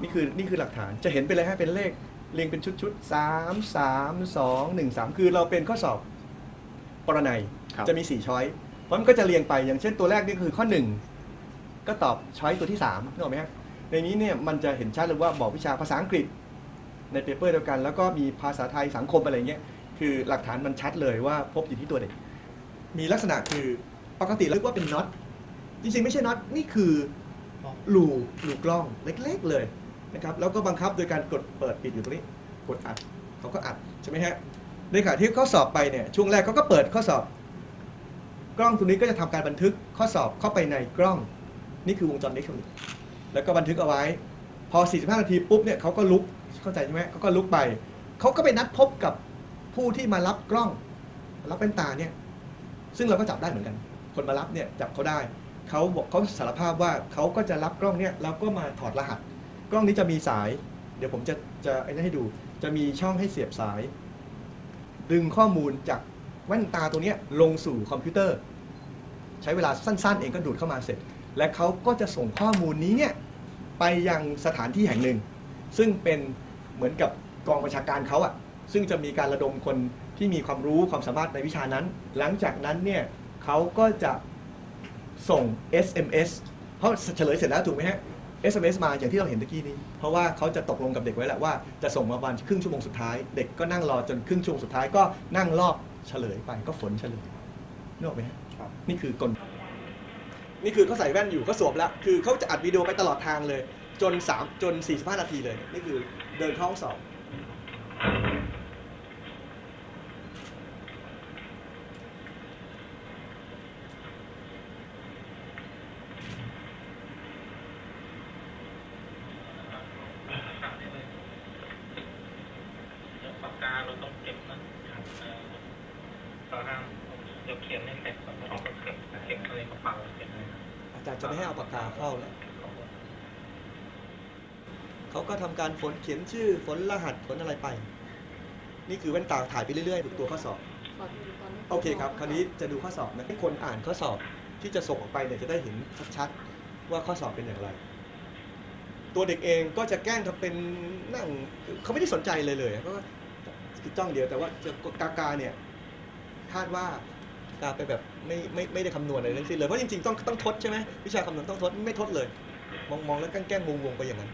นี่คือนี่คือหลักฐานจะเห็นไปเลยฮะเป็นเลขเรียงเป็นชุดๆสามสามสองหนึ่งสามคือเราเป็นข้อสอบปรนัยครับจะมีสี่ช้อยเพราะมันก็จะเรียงไปอย่างเช่นตัวแรกนี่คือข้อหนึ่งก็ตอบช้อยตัวที่สามนึกออกไหมฮะในนี้เนี่ยมันจะเห็นชัดเลยว่าบอกวิชาภาษาอังกฤษในเปเปอร์เดียวกัน แล้วก็มีภาษาไทยสังคมอะไรเงี้ยคือหลักฐานมันชัดเลยว่าพบอยู่ที่ตัวเด็ก มีลักษณะคือปกติเรียกว่าเป็นน็อตจริงๆ ไม่ใช่น็อตนี่คือรูรูกล้องเล็กๆเลย นะครับแล้วก็บังคับโดยการกดเปิดปิดอยู่ตรงนี้กดอัดเขาก็อัดใช่ไหมฮะในขณะที่ข้อสอบไปเนี่ยช่วงแรกเขาก็เปิดข้อสอบ กล้องตัวนี้ก็จะทำการบันทึกข้อสอบเข้าไปในกล้อง นี่คือวงจรอิเล็กทรอนิกส์แล้วก็บันทึกเอาไว้ พอ 45 นาทีปุ๊บเนี่ยเขาก็ลุกเข้าใจใช่ไหมเขาก็ลุกไปเขาก็ไปนัดพบกับผู้ที่มารับกล้องรับเป็นตาเนี่ยซึ่งเราก็จับได้เหมือนกัน คนมารับเนี่ยจับเขาได้เขาบอกเขาสารภาพว่าเขาก็จะรับกล้องเนี่ยแล้วก็มาถอดรหัส กล้องนี้จะมีสาย เดี๋ยวผมจะจะไอ้นั่ให้ดู จะมีช่องให้เสียบสาย ดึงข้อมูลจากแว่นตาตัวนี้ลงสู่คอมพิวเตอร์ ใช้เวลาสั้น ๆ เองก็ดูดเข้ามาเสร็จ และเขาก็จะส่งข้อมูลนี้เนี่ยไปยังสถานที่แห่งหนึ่ง ซึ่งเป็นเหมือนกับกองประชาการเขาอะซึ่งจะมีการระดมคนที่มีความรู้ความสามารถในวิชานั้น หลังจากนั้นเนี่ยเขาก็จะส่ง SMS เพราะเฉลยเสร็จแล้วถูกไหมฮะ SMS มาอย่างที่เราเห็นตะกี้นี้ เพราะว่าเขาจะตกลงกับเด็กไว้แหละว่าจะส่งมาประมาณครึ่งชั่วโมงสุดท้าย เด็กก็นั่งรอจนครึ่งชั่วโมงสุดท้ายก็นั่งรอบเฉลยไปก็ฝนเฉลยนึกออกไหมฮะครับนี่คือกลนี่คือเขาใส่แว่นอยู่เขาสวมแล้ว คือเขาจะอัดวิดีโอไปตลอดทางเลย จน3จน45 นาทีเลย นี่คือเดินเข้าห้องสอบ ปากกาเราต้องเก็บนะเอ่อเราห้าม เดี๋ยวเขียนให้เสร็จก่อนแล้วเราก็เก็บเก็บอะไรกระเป๋าเก็บอะไรนะอาจารย์จะไม่ให้เอาปากกาเข้าแล้วเขาก็ทำการฝนเขียนชื่อฝนรหัสฝนอะไรไป นี่คือแว่นตาถ่ายไปเรื่อยๆดูตัวข้อสอบโอเคครับ คราวนี้จะดูข้อสอบนะให้คนอ่านข้อสอบที่จะส่งออกไปเนี่ยจะได้เห็นชัดๆว่าข้อสอบเป็นอย่างไร ตัวเด็กเองก็จะแกล้งทำเป็นนั่งเขาไม่ได้สนใจเลยเลยก็คือจ้องเดียวแต่ว่าจะกากาเนี่ยคาดว่า กาไปแบบไม่ไม่ไม่ได้คำนวณอะไรทั้งสิ้นเลยเพราะจริงๆต้องต้องทดใช่ไหมวิชาคำนวณต้องทดไม่ทดเลย มองมองแล้วแกล้งวงงๆไปอย่างนั้น